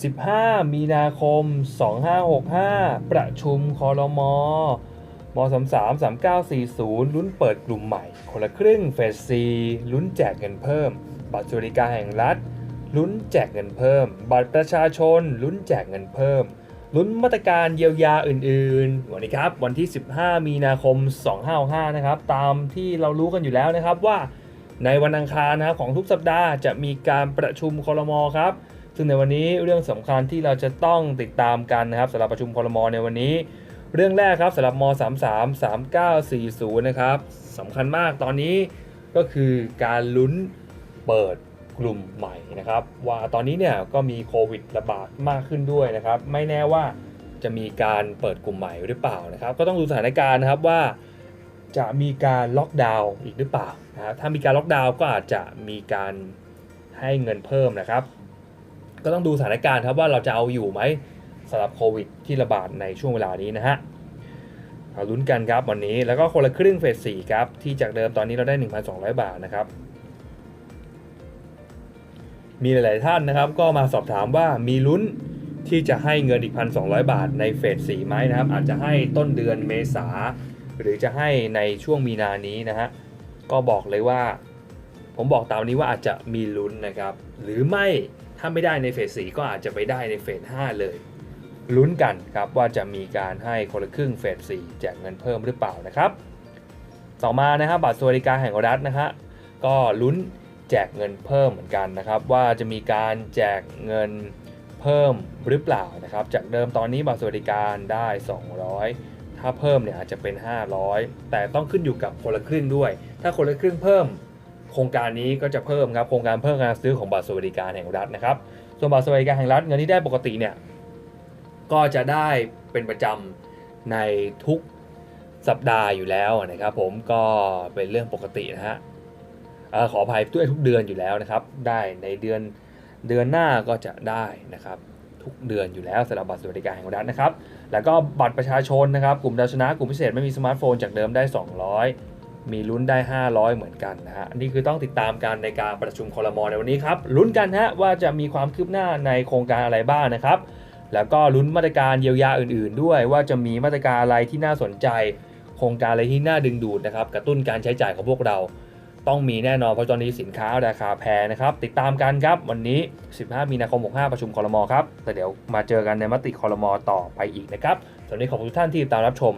15 มีนาคม 2565 ประชุมคอรมอม33 3940 ลุ้นเปิดกลุ่มใหม่ คนละครึ่งเฟส4ลุ้นแจกเงินเพิ่ม บัตรสวัสดิการแห่งรัฐ ลุ้นแจกเงินเพิ่ม บัตรประชาชน ลุ้นแจกเงินเพิ่ม ลุ้นมาตรการเยียวยาอื่นๆ วันนี้ครับ วันที่ 15 มีนาคม 2565 นะครับ ตามที่เรารู้กันอยู่แล้วนะครับว่า ในวันอังคารนะครับของทุกสัปดาห์จะมีการประชุมคอรมอครับ ซึ่งในวันนี้เรื่องสำคัญที่เราจะต้องติดตามกันนะครับสำหรับประชุมคอรมอในวันนี้ เรื่องแรกครับสำหรับม 33 3940 นะครับสำคัญมากตอนนี้ก็คือการลุ้นเปิดกลุ่มใหม่นะครับ ว่าตอนนี้เนี่ยก็มีโควิดระบาดมากขึ้นด้วยนะครับ ไม่แน่ว่าจะมีการเปิดกลุ่มใหม่หรือเปล่านะครับ ก็ต้องดูสถานการณ์นะครับว่าจะมีการล็อกดาวน์อีกหรือเปล่านะครับถ้ามีการล็อกดาวน์ก็อาจจะมีการให้เงินเพิ่มนะครับ ก็ต้องดูสถานการณ์ครับว่าเราจะเอาอยู่ไหมสำหรับโควิดที่ระบาดในช่วงเวลานี้นะฮะเอาลุ้นกันครับวันนี้แล้วก็คนละครึ่งเฟส4ครับ ที่จากเดิมตอนนี้เราได้ 1,200 บาทนะครับ มีหลาย ๆ ท่านนะครับ ก็มาสอบถามว่ามีลุ้นที่จะให้เงินอีก 1,200 บาทในเฟส4ไหมนะครับ อาจจะให้ต้นเดือนเมษา หรือจะให้ในช่วงมีนานี้นะฮะก็บอกเลยว่า ผมบอกตามนี้ว่าอาจจะมีลุ้นนะครับ หรือไม่ ถ้าไม่ได้ในเฟส4ก็อาจจะไปได้ในเฟส5เลยลุ้นกันครับว่าจะมีการให้คนละครึ่งเฟส4แจกเงินเพิ่มหรือเปล่านะครับ ต่อมานะครับบัตรสวัสดิการแห่งรัฐนะฮะก็ลุ้นแจกเงินเพิ่มเหมือนกันนะครับ ว่าจะมีการแจกเงินเพิ่มหรือเปล่านะครับ จากเดิมตอนนี้บัตรสวัสดิการได้ 200 ถ้าเพิ่มเนี่ยอาจจะเป็น 500 แต่ต้องขึ้นอยู่กับคนละครึ่งด้วย ถ้าคนละครึ่งเพิ่ม โครงการนี้ก็จะเพิ่มครับโครงการเพิ่มการซื้อของบัตรสวัสดิการแห่งรัฐนะครับ ส่วนบัตรสวัสดิการแห่งรัฐเงินที่ได้ปกติเนี่ยก็จะได้เป็นประจำในทุกสัปดาห์อยู่แล้วนะครับผมก็เป็นเรื่องปกตินะฮะขออภัยด้วยทุกเดือนอยู่แล้วนะครับ ได้ในเดือนเดือนหน้าก็จะได้นะครับ ทุกเดือนอยู่แล้วสำหรับบัตรสวัสดิการแห่งรัฐนะครับ แล้วก็บัตรประชาชนนะครับ กลุ่มดาวชนะกลุ่มพิเศษไม่มีสมาร์ทโฟนจากเดิมได้ 200 มีลุ้นได้ 500 เหมือนกันนะฮะนนี้คือต้องติดตามกันในการประชุมคอรมอในวันนี้ครับลุ้นกันฮะว่าจะมีความคืบหน้าในโครงการอะไรบ้างนะครับ แล้วก็ลุ้นมาตรการเยียวยาอื่น ๆ ด้วย ว่าจะมีมาตรการอะไรที่น่าสนใจ โครงการอะไรที่น่าดึงดูดนะครับกระตุ้นการใช้จ่ายของพวกเรา ต้องมีแน่นอนเพราะตอนนี้สินค้าราคาแพงนะครับติดตามกันครับวันนี้ 15 มีนาคม 65 ประชุมคอรมอครับแต่เดี๋ยวมาเจอกันในมติคอรมอต่อไปอีกนะครับสำหรับวันนี้ขอบคุณทุกท่านที่ติดตามรับชม